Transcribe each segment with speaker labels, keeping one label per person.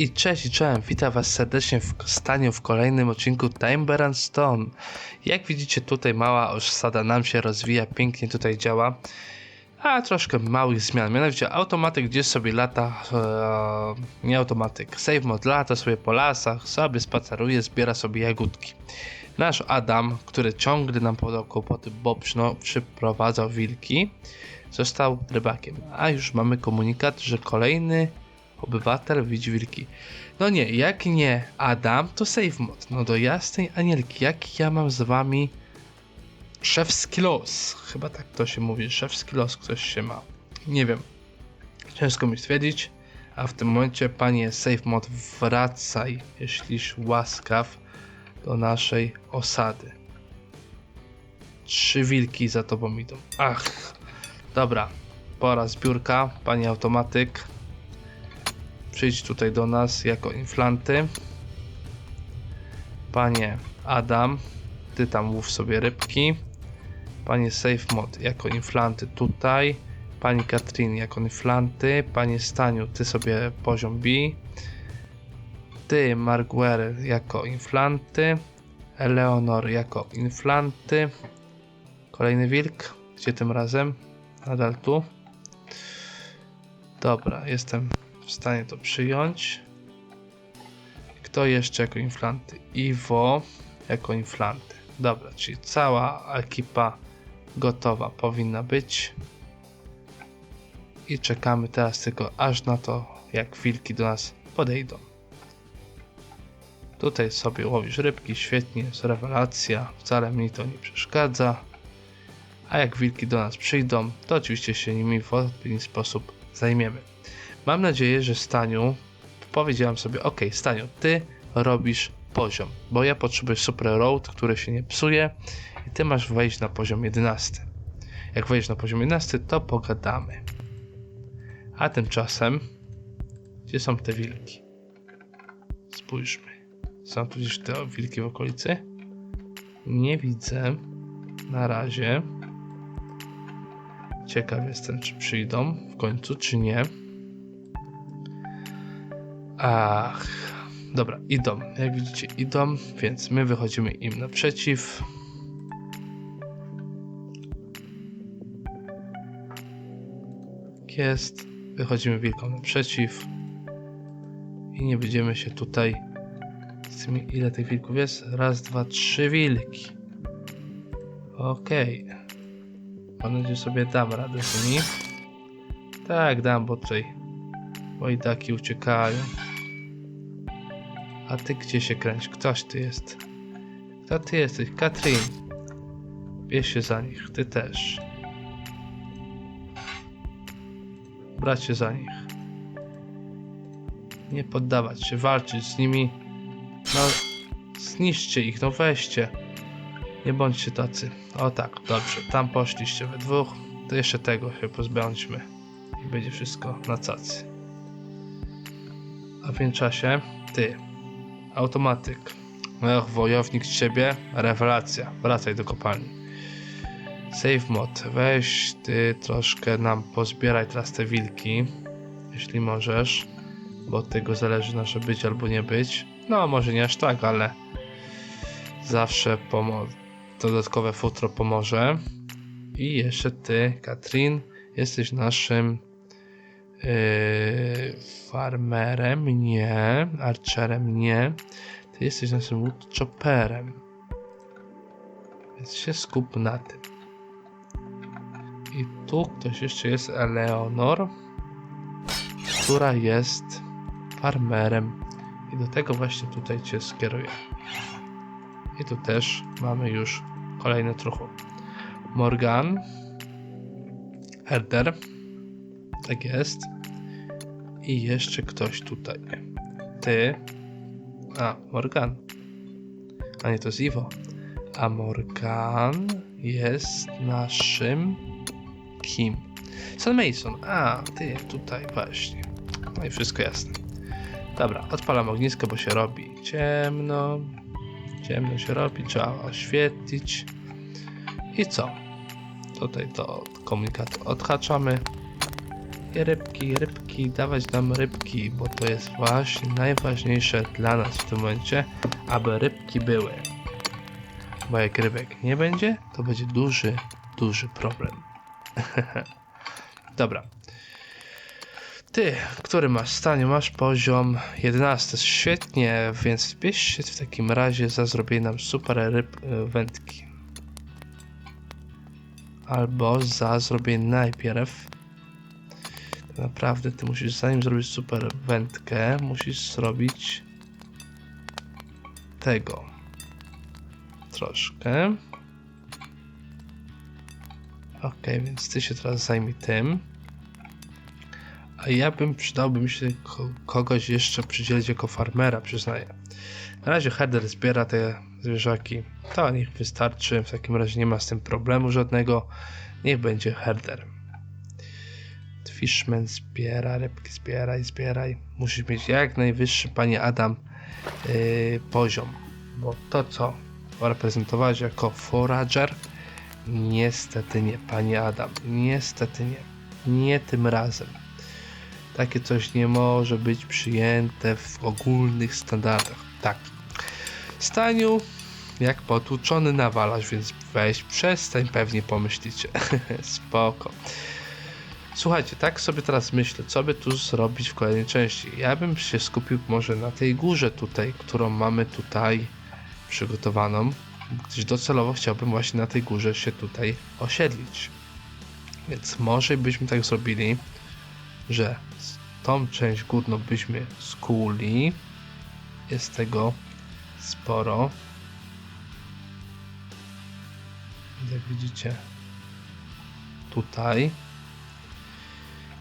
Speaker 1: I cześć, i czołem, witam was serdecznie w staniu w kolejnym odcinku Timber and Stone. Jak widzicie tutaj mała osada nam się rozwija, pięknie tutaj działa. A troszkę małych zmian, mianowicie automatyk gdzieś sobie lata, e, nie automatyk, save mod lata sobie po lasach, sobie spaceruje, zbiera sobie jagódki. Nasz Adam, który ciągle nam podał kłopoty, bo przyprowadzał wilki, został rybakiem. A już mamy komunikat, że kolejny obywatel widzi wilki. No nie, jak nie Adam, to save mod. No do jasnej anielki, jak ja mam z wami szewski los. Chyba tak to się mówi, szewski los ktoś się ma. Nie wiem. Ciężko mi stwierdzić. A w tym momencie, panie save mod, wracaj, jeśliś łaskaw, do naszej osady. Trzy wilki za tobą idą. Ach, dobra. Pora zbiórka, panie automatyk. Przyjdź tutaj do nas jako inflanty. Panie Adam, ty tam łów sobie rybki. Panie Safe Mod jako inflanty tutaj. Pani Katrin jako inflanty. Panie Staniu, ty sobie poziom B. Ty Marguer jako inflanty. Eleonor jako inflanty. Kolejny wilk. Gdzie tym razem? Nadal tu. Dobra, jestem w stanie to przyjąć. Kto jeszcze jako inflanty? Iwo jako inflanty. Dobra, czyli cała ekipa gotowa powinna być. I czekamy teraz tylko aż na to, jak wilki do nas podejdą. Tutaj sobie łowisz rybki, świetnie, jest rewelacja, wcale mi to nie przeszkadza. A jak wilki do nas przyjdą, to oczywiście się nimi w odpowiedni sposób zajmiemy. Mam nadzieję, że Staniu, powiedziałem sobie, ok, Staniu, ty robisz poziom, bo ja potrzebuję super road, który się nie psuje i ty masz wejść na poziom 11. Jak wejdziesz na poziom 11, to pogadamy. A tymczasem, gdzie są te wilki? Spójrzmy. Są tu gdzieś te wilki w okolicy? Nie widzę. Na razie. Ciekaw jestem, czy przyjdą w końcu, czy nie. Ach, dobra, idą. Jak widzicie, idą, więc my wychodzimy im naprzeciw. Tak Jest. Wychodzimy wilkom naprzeciw. I nie będziemy się tutaj z tymi, ile tych wilków jest? Raz, dwa, trzy wilki. Okej. Mam nadzieję, sobie dam radę z nimi. Tak, dam, bo tutaj Łajdaki uciekają. A ty gdzie się kręć? Ktoś ty jest. Kto ty jesteś? Katrin. Bierz się za nich. Ty też. Brać się za nich. Nie poddawać się. Walczyć z nimi. No, zniszczcie ich. No weźcie. Nie bądźcie tacy. O tak, dobrze. Tam poszliście we dwóch. To jeszcze tego się pozbądźmy. I będzie wszystko na cacy. A w międzyczasie ty, automatyk. Och, wojownik z ciebie, rewelacja. Wracaj do kopalni. Save mod, weź ty troszkę nam pozbieraj teraz te wilki, jeśli możesz, bo od tego zależy nasze być albo nie być. No, może nie aż tak, ale zawsze dodatkowe futro pomoże. I jeszcze ty, Katrin, jesteś naszym farmerem nie, archerem nie. Ty jesteś naszym woodchopperem. Więc się skup na tym. I tu ktoś jeszcze jest Eleonor, która jest farmerem. I do tego właśnie tutaj cię skieruję. I tu też mamy już kolejne truchu. Morgan, Herder, tak jest. I jeszcze ktoś tutaj. Ty. A, Morgan. A nie, to jest Iwo. A Morgan jest naszym kim? Sam Mason. A, ty tutaj właśnie. No i wszystko jasne. Dobra, odpalam ognisko, bo się robi ciemno. Ciemno się robi, trzeba oświetlić. I co? Tutaj to komunikat odhaczamy. Rybki, rybki, dawać nam rybki, bo to jest właśnie najważniejsze dla nas w tym momencie, aby rybki były. Bo jak rybek nie będzie, to będzie duży, duży problem. Dobra. Ty, który masz stanie? Masz poziom 11. Świetnie, więc wpisz się w takim razie za zrobienie nam super ryb y, wędki. Albo za zrobienie najpierw. Naprawdę ty musisz, zanim zrobić super wędkę, musisz zrobić tego. Troszkę. Ok, więc ty się teraz zajmij tym. A ja bym przydałby mi się ko kogoś jeszcze przydzielić jako farmera, przyznaję. Na razie Herder zbiera te zwierzaki. To niech wystarczy. W takim razie nie ma z tym problemu żadnego. Niech będzie Herder. Fishman zbiera, rybki zbieraj, zbieraj. Musisz mieć jak najwyższy, panie Adam, yy, poziom. Bo to, co reprezentowałeś jako forager, niestety nie, panie Adam. Niestety nie. Nie tym razem. Takie coś nie może być przyjęte w ogólnych standardach. Tak. Staniu, jak potłuczony nawalasz, więc weź, przestań, pewnie pomyślicie. Spoko. Słuchajcie, tak sobie teraz myślę, co by tu zrobić w kolejnej części. Ja bym się skupił może na tej górze tutaj, którą mamy tutaj przygotowaną, gdyż docelowo chciałbym właśnie na tej górze się tutaj osiedlić. Więc może byśmy tak zrobili, że tą część górną byśmy skuli. Jest tego sporo. Jak widzicie, tutaj.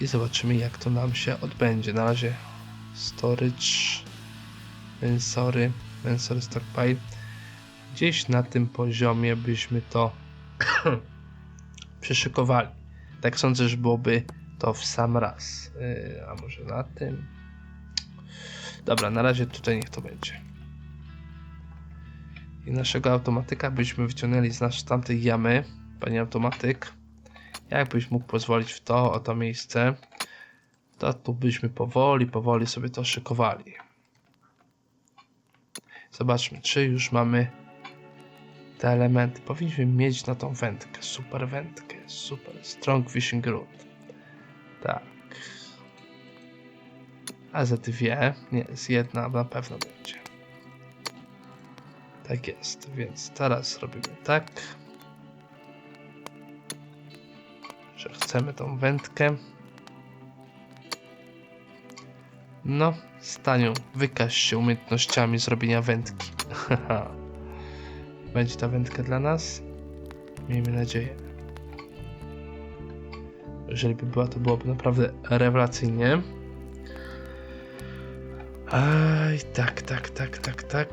Speaker 1: I zobaczymy, jak to nam się odbędzie. Na razie storage, mensory, mensory stockpile. Gdzieś na tym poziomie byśmy to przyszykowali. Tak sądzę, że byłoby to w sam raz. Yy, a może na tym? Dobra, na razie tutaj niech to będzie. I naszego automatyka byśmy wyciągnęli z nas tamtej jamy. Panie automatyk, jakbyś mógł pozwolić w to, o to miejsce, to tu byśmy powoli, powoli sobie to szykowali. Zobaczmy, czy już mamy te elementy. Powinniśmy mieć na tą wędkę. Super wędkę, super. Strong fishing rod. Tak. A za dwie? Nie, z jedna na pewno będzie. Tak jest, więc teraz robimy tak. Chcemy tą wędkę. No, Staniu, wykaż się umiejętnościami zrobienia wędki. Będzie ta wędka dla nas? Miejmy nadzieję. Jeżeli by była, to byłoby naprawdę rewelacyjnie. Aj, tak, tak, tak, tak, tak.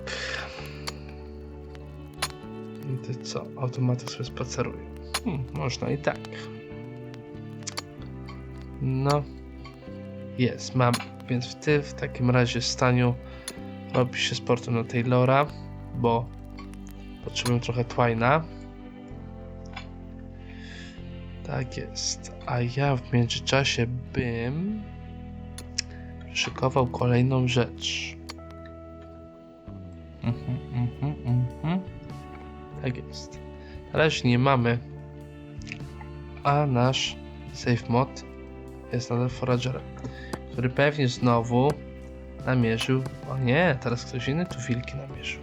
Speaker 1: I ty co? Automatyk sobie spaceruje. Hmm, można i tak. No. Jest, mam. Więc ty w takim razie staniu robi się sportem na Taylora, bo potrzebuję trochę twina. Tak jest. A ja w międzyczasie bym szykował kolejną rzecz. Mhm, mhm, mhm. Tak jest. Na razie nie mamy, a nasz safe mod jest nadal foragerem, który pewnie znowu namierzył. O nie, teraz ktoś inny tu wilki namierzył.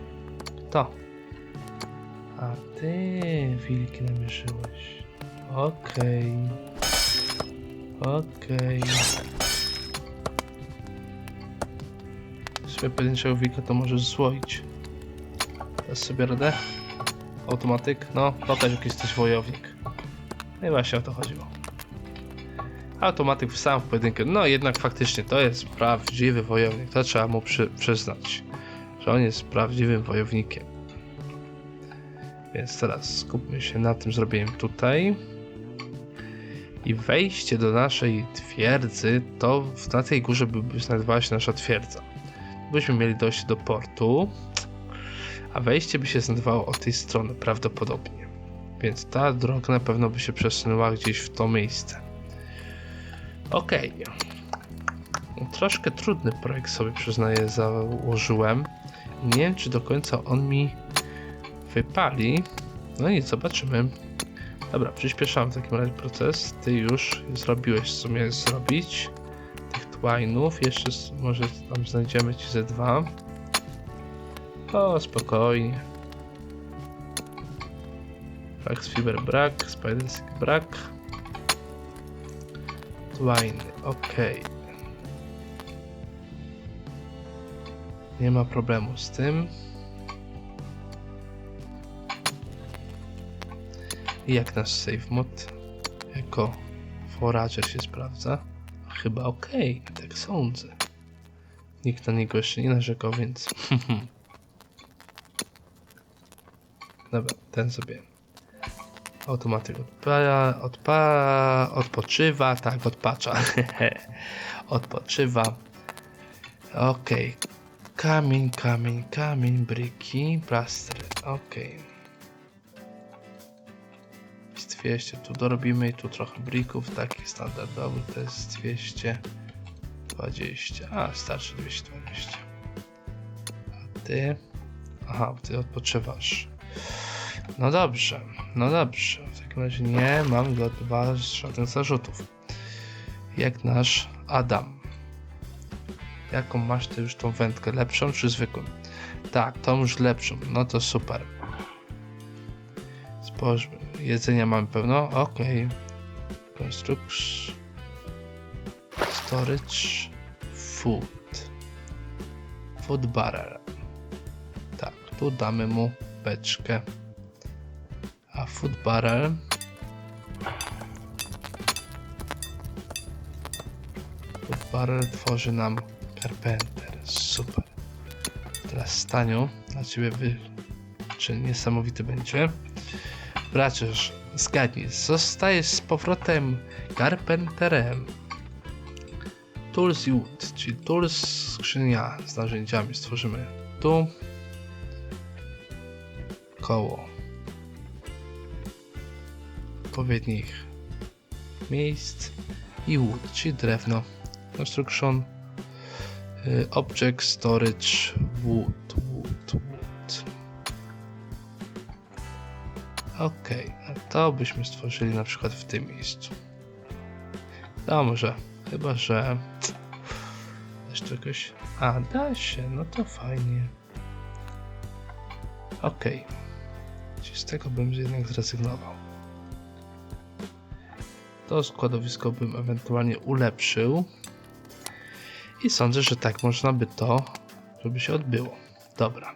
Speaker 1: To. A ty wilki namierzyłeś. Okej. Okej. Sobie pojedynczego wilka to możesz złoić. Teraz sobie radę. Automatyk. No, pokaż jaki jesteś wojownik. No i właśnie o to chodziło. Automatyk w sam w pojedynkę. No jednak faktycznie to jest prawdziwy wojownik. To trzeba mu przy, przyznać. Że on jest prawdziwym wojownikiem. Więc teraz skupmy się na tym zrobieniem tutaj. I wejście do naszej twierdzy, to na tej górze by znajdowała się nasza twierdza. Byśmy mieli dojść do portu, a wejście by się znajdowało od tej strony prawdopodobnie. Więc ta droga na pewno by się przesunęła gdzieś w to miejsce. Okej. Troszkę trudny projekt sobie przyznaję założyłem. Nie wiem, czy do końca on mi wypali. No nic, zobaczymy. Dobra, przyspieszam w takim razie proces. Ty już zrobiłeś, co miałeś zrobić. Tych twinów. Jeszcze może tam znajdziemy ci ze dwa. O, spokojnie. Flax Fiber brak, Spidersick brak. Twine, okej. Nie ma problemu z tym. I jak nasz save mod jako forager się sprawdza? Chyba okej, tak sądzę. Nikt na niego jeszcze nie narzekał, więc... Dobra, ten sobie automatyk odpala, odpa, odpoczywa, tak, odpacza. odpoczywa. Okej. Kamień, kamień, kamień, bryki, plastry. Jest 200, tu dorobimy i tu trochę brików, taki standardowy to jest 220. A, starszy 220. A ty? Aha, ty odpoczywasz. No dobrze, no dobrze. W takim razie nie mam do was żadnych zarzutów. Jak nasz Adam. Jaką masz ty już tą wędkę? Lepszą czy zwykłą? Tak, tą już lepszą. No to super. Spójrzmy. Jedzenia mamy pełno? Okej. Construction. Storage. Food. Food barrel. Tak, tu damy mu beczkę. Food barrel. Food barrel tworzy nam Carpenter. Super. Teraz Staniu, dla ciebie wy... czy niesamowity będzie. Bracisz, zgadnij, zostajesz z powrotem Carpenterem. Tools Wood, czyli Tools skrzynia z narzędziami stworzymy tu. Koło odpowiednich miejsc i wood, czyli drewno. Construction y, Object Storage Wood, Wood, Wood. Ok, a to byśmy stworzyli na przykład w tym miejscu. Może, chyba że też czegoś. A, da się, no to fajnie. Ok. Z tego bym jednak zrezygnował. To składowisko bym ewentualnie ulepszył. I sądzę, że tak można by to, żeby się odbyło. Dobra.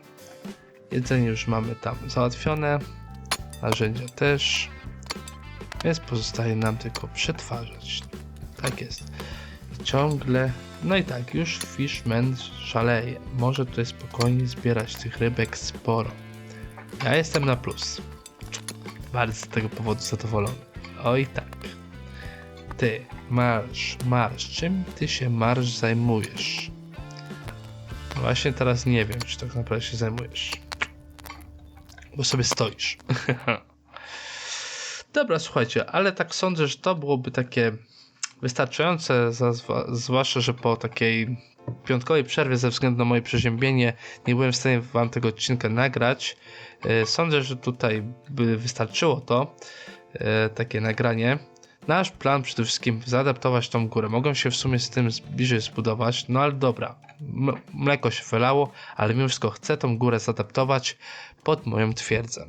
Speaker 1: Jedzenie już mamy tam załatwione. Narzędzia też. Więc pozostaje nam tylko przetwarzać. Tak jest. I ciągle. No i tak, już Fishman szaleje. Może tutaj spokojnie zbierać tych rybek sporo. Ja jestem na plus. Bardzo z tego powodu zadowolony. Oj tak. Ty, marsz, marsz. Czym ty się marsz zajmujesz? No Właśnie teraz nie wiem, czy tak naprawdę się zajmujesz. Bo sobie stoisz. Dobra, słuchajcie, ale tak sądzę, że to byłoby takie wystarczające, zwłaszcza, że po takiej piątkowej przerwie ze względu na moje przeziębienie nie byłem w stanie wam tego odcinka nagrać. E, Sądzę, że tutaj by wystarczyło to, e, takie nagranie. Nasz plan przede wszystkim zaadaptować tą górę. Mogą się w sumie z tym bliżej zbudować, no ale dobra. Mleko się wylało, ale mimo wszystko chcę tą górę zaadaptować pod moją twierdzę.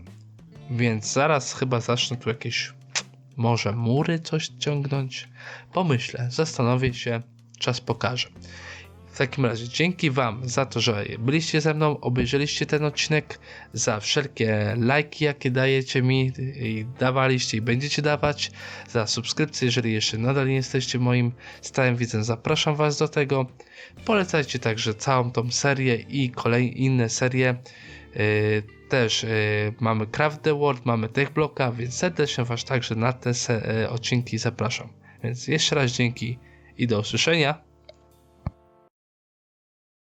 Speaker 1: Więc zaraz chyba zacznę tu jakieś może mury coś ciągnąć. Pomyślę, zastanowię się, czas pokaże. W takim razie dzięki Wam za to, że byliście ze mną, obejrzeliście ten odcinek, za wszelkie lajki, jakie dajecie mi i dawaliście i będziecie dawać, za subskrypcję, jeżeli jeszcze nadal nie jesteście moim stałym widzem, zapraszam Was do tego. Polecajcie także całą tą serię i kolejne inne serie. Yy, też yy, mamy Craft the World, mamy Tech Blocka, więc serdecznie Was także na te yy, odcinki zapraszam. Więc jeszcze raz dzięki i do usłyszenia.